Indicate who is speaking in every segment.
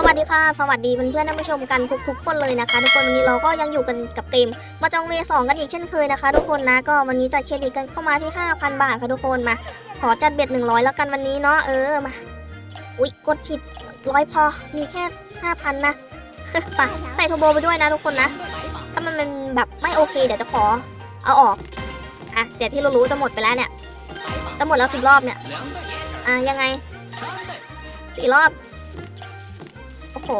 Speaker 1: สวัสดีค่ะ สวัสดีเพื่อนๆท่านผู้ชมกันทุกๆคนเลยนะคะ ทุกคนวันนี้เราก็ยังอยู่กันกับเกมมาจองเวสองกันอีกเช่นเคยนะคะ ทุกคนนะก็วันนี้จัดเครดิตกันเข้ามาที่ 5,000 บาทค่ะทุกคนมา ขอจัดเบ็ด100 แล้วกันวันนี้เนาะเออมาอุ๊ยกดผิดร้อยพอมีแค่ 5,000 นะไปใส่โทโบไปด้วยนะทุกคนนะถ้ามันเป็นแบบไม่โอเค เดี๋ยวจะขอเอาออกอะเดี๋ยวที่เรารู้จะหมดไปแล้วเนี่ยจะหมดแล้วสิบรอบเนี่ยอะยังไงสี่รอบ ห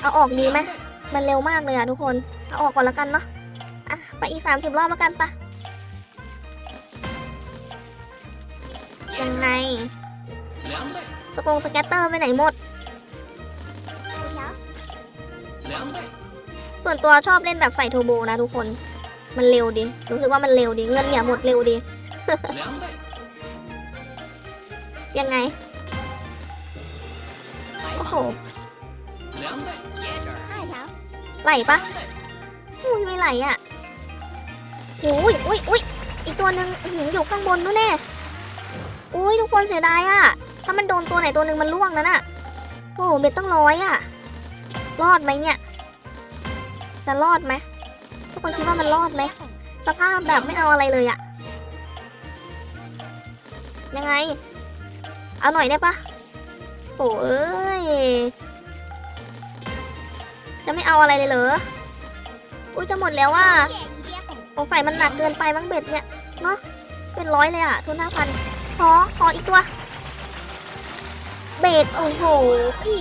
Speaker 1: เอาออกดีไหมมันเร็วมากเลยอะทุกคน เอาออกก่อนล้วกันเนาะอะไปอีก 30 รอบล้วกันปะยังไงสกงสแกตเตอร์ไปไหนหมด ส่วนตัวชอบเล่นแบบใส่โทโบนะทุกคน มันเร็วดี รู้สึกว่ามันเร็วดี เงินเนี่ยหมดเร็วดี ยังไง โหไหลปะอุ้ยไม่ไหลอะอุ้ยอุ้ยอุ้ยอีกตัวหนึ่งอื้อหืออยู่ข้างบนนู่นแน่อุ้ยทุกคนเสียดายอะ ถ้ามันโดนตัวไหนตัวหนึ่งมันล่วงนั่นอะ โอ้โหเบ็ดตั้งร้อยอะ รอดไหมเนี่ย จะรอดไหมทุกคนคิดว่ามันรอดไหมสภาพแบบไม่เอาอะไรเลยอะ ยังไง เอาหน่อยได้ปะ โอ้เอ้ย จะไม่เอาอะไรเลยเหรอ อุ้ยจะหมดแล้วว่าสงสัยมันหนักเกินไปมั้งเบ็ดเนี่ย เนาะเป็นร้อยเลยอะทุนห้าพันขอ ขออีกตัว เบ็ดโอ้โหอี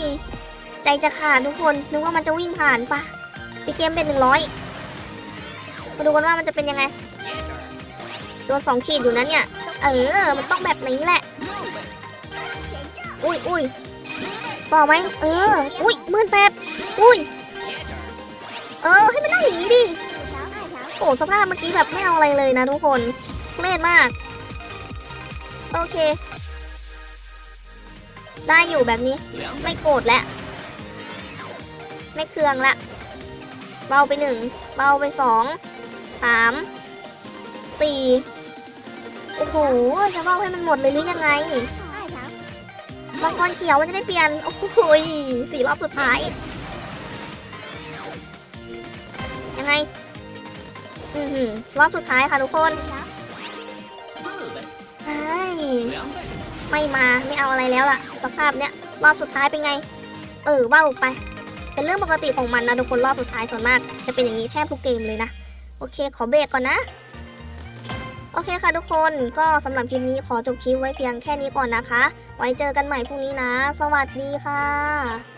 Speaker 1: ใจจะขาดทุกคน นึกว่ามันจะวิ่งผ่านปะปีเกมเป็นหนึ่งร้อยมาดูกันว่ามันจะเป็นยังไงโดนสองขีดอยู่นะเนี่ย เออ มันต้องแบบนี้แหละ อุ้ยอุ้ยบอกไหมเออ อุ้ยหมื่นแปดอุ้ย เออ ให้มันได้อย่างนี้ดิ โอ้สภาพเมื่อกี้แบบไม่เอาอะไรเลยนะทุกคนเล่นมาก โอเค ได้อยู่แบบนี้ ไม่โกรธแล้ว ไม่เคืองละ เบาไปหนึ่ง เบาไปสอง สาม สี่ โอ้โห จะเบาให้มันหมดเลยหรือยังไง มังกรเขียวมันจะได้เปลี่ยน โอ้โหยสี่รอบสุดท้าย ยังไง อือหือรอบสุดท้ายค่ะทุกคนไอ้ยไม่มาไม่เอาอะไรแล้วล่ะ สภาพเนี้ยรอบสุดท้ายเป็นไง เออเบ้าไป เป็นเรื่องปกติของมันนะทุกคนรอบสุดท้ายส่วนมาก จะเป็นอย่างนี้แทบทุกเกมเลยนะ โอเค ขอเบรกก่อนนะ โอเคค่ะทุกคนก็สำหรับคลิปนี้ขอจบคลิปไว้เพียงแค่นี้ก่อนนะคะ ไว้เจอกันใหม่พรุ่งนี้นะ สวัสดีค่ะ